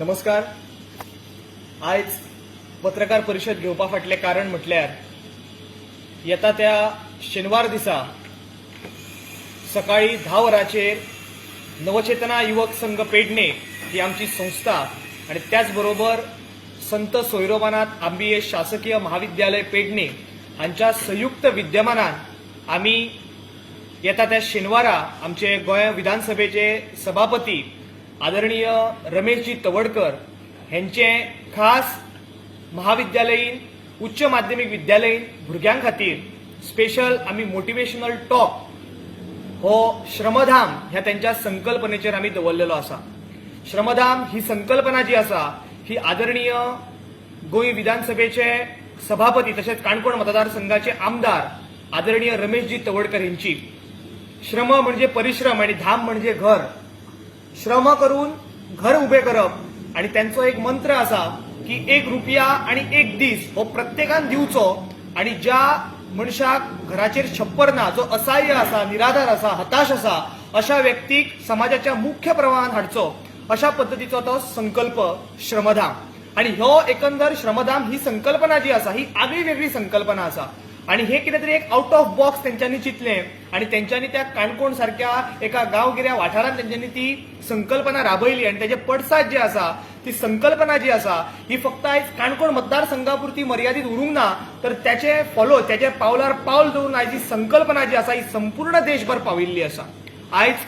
नमस्कार. आयज पत्रकार परिशद घेवपा फाटलें कारण म्हटल्यार येता त्या शेनवार दिसा सकाळी धा वरांचेर नवचेतना युवक संघ पेडणे ही आमची संस्था आणि त्याच बरोबर संत सोयरोबानाथ आंबिये शासकीय महाविद्यालय पेडणे हांच्या संयुक्त विद्यमानान आमी येता त्या शेनवारा आमचे गोंय विधानसभेचे सभापती आदरणीय रमेशजी तवडकर हेंचे खास महाविद्यालयीन उच्च माध्यमीक विद्यालयीन भुरग्यां खातीर स्पेशल आमी मोटिवेशनल टॉक हो श्रमधाम ह्या त्यांच्या संकल्पनेचेर आमी दवरलेलो आसा. श्रमधाम ही संकल्पना जी आसा ही आदरणीय गोंय विधानसभेचे सभापती तशेंच काणकोण मतदारसंघाचे आमदार आदरणीय रमेशजी तवडकर यांची. श्रम म्हणजे परिश्रम आणि धाम म्हणजे घर. श्रम करून घर उभे करप. आणि त्यांचो एक मंत्र असा की एक रुपया आणि एक दीस हो प्रत्येकान दिवचो. आणि ज्या मनशाक घराचेर छप्पर ना जो असहाय्य असा निराधार असा हताश असा अशा व्यक्तीक समाजाच्या मुख्य प्रवाहात हाडचो. अशा पद्धतीचो तो संकल्प श्रमधाम आणि ह्यो एकंदर श्रमधाम ही संकल्पना जी आसा ही आगळी वेगळी संकल्पना आसा आणि हे कितें तरी एक आउट ऑफ बॉक्स तेंच्यांनी चिंतलें. आणि तेंच्यांनी त्या काणकोण सारख्या एका गांवगिऱ्या वाठारांत त्यांच्यानी ती संकल्पना राबयली आणि त्याचे पडसाद जे आसा ती संकल्पना जी आसा ही फक्त आयज काणकोण मतदारसंघापुरती मर्यादित उरूंक ना तर त्याचे फॉलो त्याचे पावलार पावल दवरून आयज ही संकल्पना जी आसा ही संपूर्ण देशभर पाविल्ली आसा आयज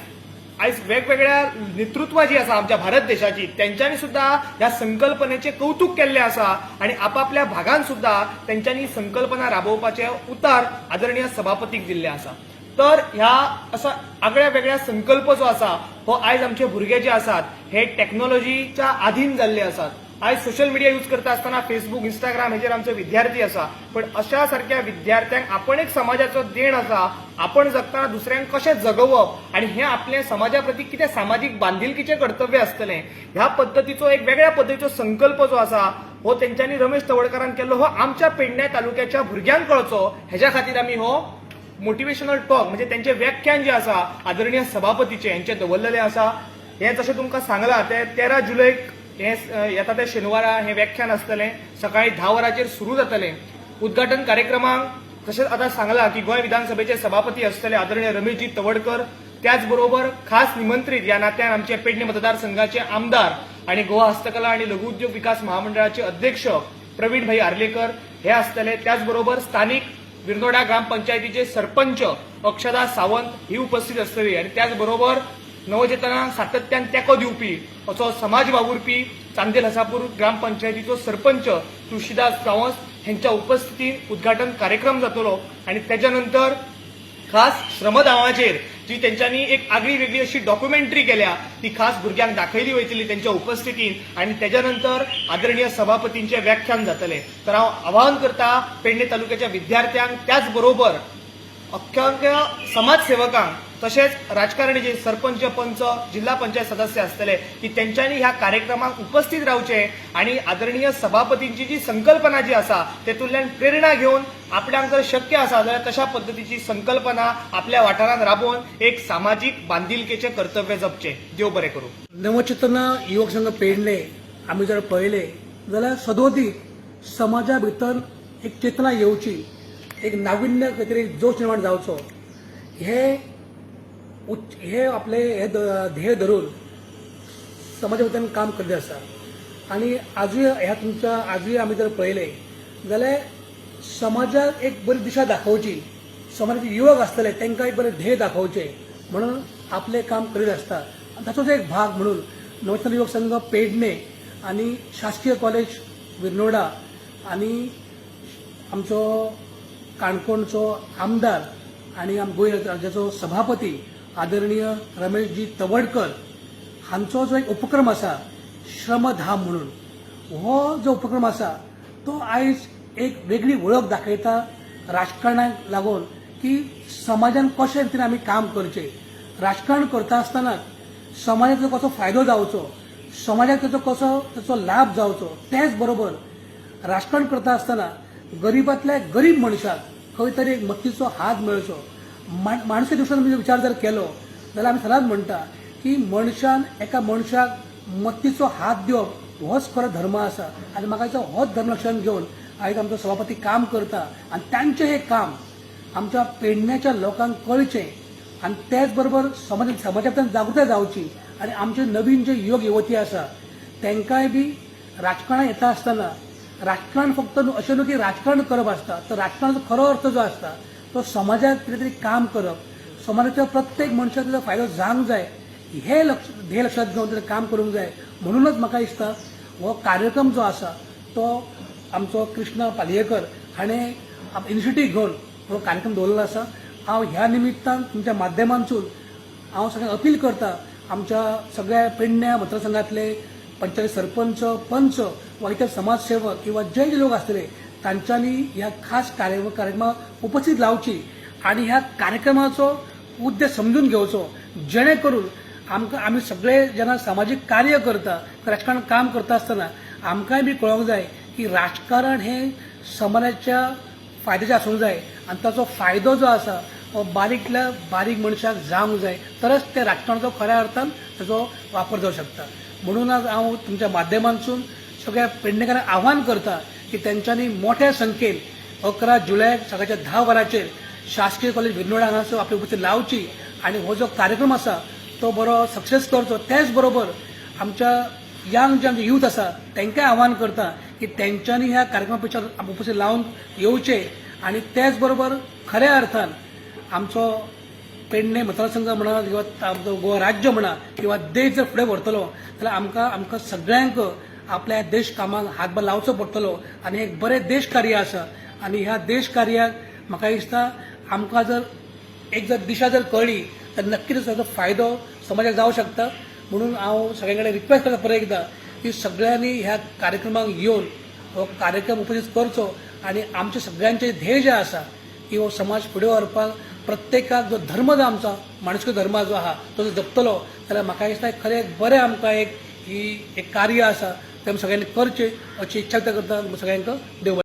आयज वेगवेगळ्या नेतृत्व जी आसा आमच्या भारत देशाची त्यांच्यानी सुद्धा ह्या संकल्पनेचे कौतुक केल्ले आसा आणि आपापल्या भागान सुद्धा त्यांच्यानी संकल्पना राबोवपाचे उतार आदरणीय सभापतीक दिल्ले आसा तर ह्या असा आगळ्या वेगळ्या संकल्प जो आसा हो आयज आमचे भुरगे जे आसात हे टेक्नॉलॉजीच्या आधीन जाल्ले आसात आयज सोशल मिडिया यूज करता आसतना फेसबुक इंस्टाग्राम हेजेर आमचे विद्यार्थी आसा पण अशा सारख्या विद्यार्थ्यांक आपण एक समाजाचो देण आसा आपण जगतना दुसऱ्यांक कशें जगोवप आणि हे आपले समाजा प्रती कितें सामाजीक बांधिलकीचें कर्तव्य आसतलें ह्या पद्दतीचो एक वेगळ्या पद्दतीचो संकल्प जो आसा हो तेंच्यांनी रमेश तवडकरान केल्लो हो आमच्या पेडण्या तालुक्याच्या भुरग्यांक कळचो हेज्या खातीर आमी हो मोटिवेशनल टॉक म्हणजे त्यांचे व्याख्यान जे आसा आदरणीय सभापतीचे यांचे दवरलेले आसा हे जशें तुमकां सांगलां ते तेरा जुलैक हे येता त्या शेनवारा हे व्याख्यान आसतलें सकाळी धा वरांचेर सुरू जातले. उद्घाटन कार्यक्रमाक तशेंच आतां सांगलां की गोंय विधानसभेचे सभापती आसतले आदरणीय रमेशजी तवडकर. त्याच बरोबर खास निमंत्रीत या नात्यान आमचे पेडणे मतदारसंघाचे आमदार आणि गोवा हस्तकला आणि लघु उद्योग विकास महामंडळाचे अध्यक्ष प्रवीण भाई आर्लेकर. हे आसतले त्याचबरोबर स्थानिक विरनोडा ग्रामपंचायतीचे सरपंच अक्षदा सावंत ही उपस्थित आसतली आणि त्याचबरोबर नवचेतना सातत्यान तेको दिवपी असो समाज वावुरपी चांदेल हसापूर ग्रामपंचायतीचो सरपंच तुळशीदास गांवस हेंच्या उपस्थितीत उद्घाटन कार्यक्रम जातलो आणि त्याच्या नंतर खास श्रमदावाचेर जी त्यांच्यानी एक आगळी वेगळी अशी डॉक्युमेंटरी केल्या ती खास भुरग्यांक दाखयली वयतली त्यांच्या उपस्थितीत आणि त्याच्यानंतर आदरणीय सभापतींचे व्याख्यान जातले. तर हांव आवाहन करता पेडणे तालुक्याच्या विद्यार्थ्यांक त्याच बरोबर अख्ख्या समाजसेवकांक तशेंच राजकारणी जे सरपंच पंच जिल्हा पंचायत सदस्य आसतले की तेंच्यांनी ह्या कार्यक्रमाक उपस्थित रावचे आणि आदरणीय सभापतींची जी संकल्पना जी आसा तेतूंतल्यान प्रेरणा घेवन आपल्याक जर शक्य आसा जाल्यार तशा पद्दतीची संकल्पना आपल्या वाठारांत राबोवन एक सामाजीक बांधिलकेचे कर्तव्य जपचे. देव बरें करूं. नवचेतना युवक संघ पेडले आमी जर पळयले जाल्यार सदोदी समाजा भितर एक चेतना येवची एक नाविन्य काहीतरी जोश निर्माण जावचो. हे उच्च हे आपले हे ध्येय धरून समाजा भितर काम करते आसा आणि आजूय ह्या तुमच्या आजूय आमी जर पळयले जाल्यार समाजाक एक बरी दिशा दाखोवची समाजाचे युवक आसतले तांकां एक बरें ध्येय दाखोवचें म्हणून आपले काम करीत आसता आनी ताचोच एक भाग म्हणून नवचेतना युवक संघ पेडणे आनी शासकीय कॉलेज विर्नोडा आनी आमचो काणकोणचो आमदार आणि आम राज्याचो सभापती आदरणीय रमेशजी तवडकर हांचो जो एक उपक्रम आसा श्रमधाम म्हणून. हो जो उपक्रम आसा तो आयज एक वेगळी वळख दाखयता राजकारणाक लागून की समाजान कशे रितीन आमी काम करचें. राजकारण करता आसतना समाजाचो कसो फायदो जावचो समाजाक ताचो कसो ताचो लाभ जावचो त्याच बरोबर राजकारण करता आसतना गरिबांतल्या गरीब मनशाक खंय तरी एक मतीचो हात मेळचो. माण माणसे दृश्टीन म्हणजे विचार जर केलो जाल्यार आमी सदांच म्हणटा की मनशान एका मनशाक मत्तीचो हात दिवप होच खरो धर्म आसा. आनी म्हाका दिसता होच धर्म लक्षांत घेवन आयज आमचो सभापती काम करता आनी तांचें हें काम आमच्या पेडण्याच्या लोकांक कळचें. आनी त्याच बरोबर समाज समाजा भितर जागृताय जावची. आनी आमचे नवीन जे युवक युवती आसा तांकांय बी राजकारणांत येता आसतना राजकारण फक्त न्हू अशें न्हू की राजकारण करप आसता. तर राजकारणाचो खरो अर्थ जो आसता तो समाजात कितें तरी काम करप समाजाच्या प्रत्येक मनशाक ताचो फायदो जावंक जाय हे लक्ष हे लक्षात घेवन ताणें काम करूंक जाय. म्हणूनच म्हाका दिसता हो कार्यक्रम जो आसा तो आमचो कृष्ण पालयेकर हाणें इनिशिएटीव घेवन हो कार्यक्रम दवरलेलो आसा हांव ह्या निमित्तान तुमच्या माध्यमांतसून हांव सगळ्यांक अपील करता आमच्या सगळ्या पेडण्या मतदारसंघातले पंचायत सरपंच पंच वा इतर समाजसेवक किंवा जे जे लोक आसतले तांच्यांनी ह्या खास कार्य कार्यक्रमाक उपस्थित लावची आणि ह्या कार्यक्रमाचो उद्देश समजून घेवचो. जेणे करून आमकां आमी सगळे जेन्ना सामाजीक कार्य करता राजकारण काम करता आसतना आमकांय बी कळोंक जाय की राजकारण हें समाजाच्या फायद्याचें आसूंक जाय आनी ताचो फायदो जो आसा हो बारीकल्या बारीक मनशाक जावंक जाय. तरच त्या राजकारणाचो खऱ्या अर्थान ताचो वापर जावंक शकता. म्हणून आज हांव तुमच्या माध्यमांतसून सगळ्या पेडणेकारांक आव्हान करता की तेंच्यांनी मोठ्या संख्येन अकरा जुलय सकाळच्या धा वरांचेर शासकीय कॉलेज विनोड हांगासर आपली उपस्थिती लावची आणि हो जो कार्यक्रम आसा तो बरो सक्सेस करचो. त्याच बरोबर आमच्या यंग जे आमचे यूथ आसा तांकांय आव्हान करता की तेंच्यांनी ह्या कार्यक्रमापेक्षा उपस्थित लावन येवचे आणि त्याच बरोबर खऱ्या अर्थान आमचो पेडणे मतदारसंघ म्हणा किंवा आमचो गोवा राज्य म्हणा किंवा देश जर फुडें व्हरतलो जाल्यार आमकां आमकां सगळ्यांक आपल्या देश कामाक हातभार लावचो पडटलो आनी एक बरें देश कार्य आसा आनी ह्या देश कार्याक म्हाका दिसता आमकां जर एक जर दिशा जर कळ्ळी तर नक्कीच ताचो फायदो समाजाक जावं शकता. म्हणून हांव सगळ्यां कडेन रिक्वेस्ट करता परत एकदां की सगळ्यांनी ह्या कार्यक्रमाक येवन हो कार्यक्रम उपस्थित करचो आनी आमचे सगळ्यांचे ध्येय जे आसा की हो समाज फुडें व्हरपाक प्रत्येकाक जो धर्म जो आमचा माणुसकी धर्म जो आहा तो जर जपतलो जाल्यार म्हाका दिसता खरें एक बरें आमकां एक ही एक कार्य आसा त्यामुळे सगळ्यांनी करचे अशी इच्छा करता सगळ्यांक देव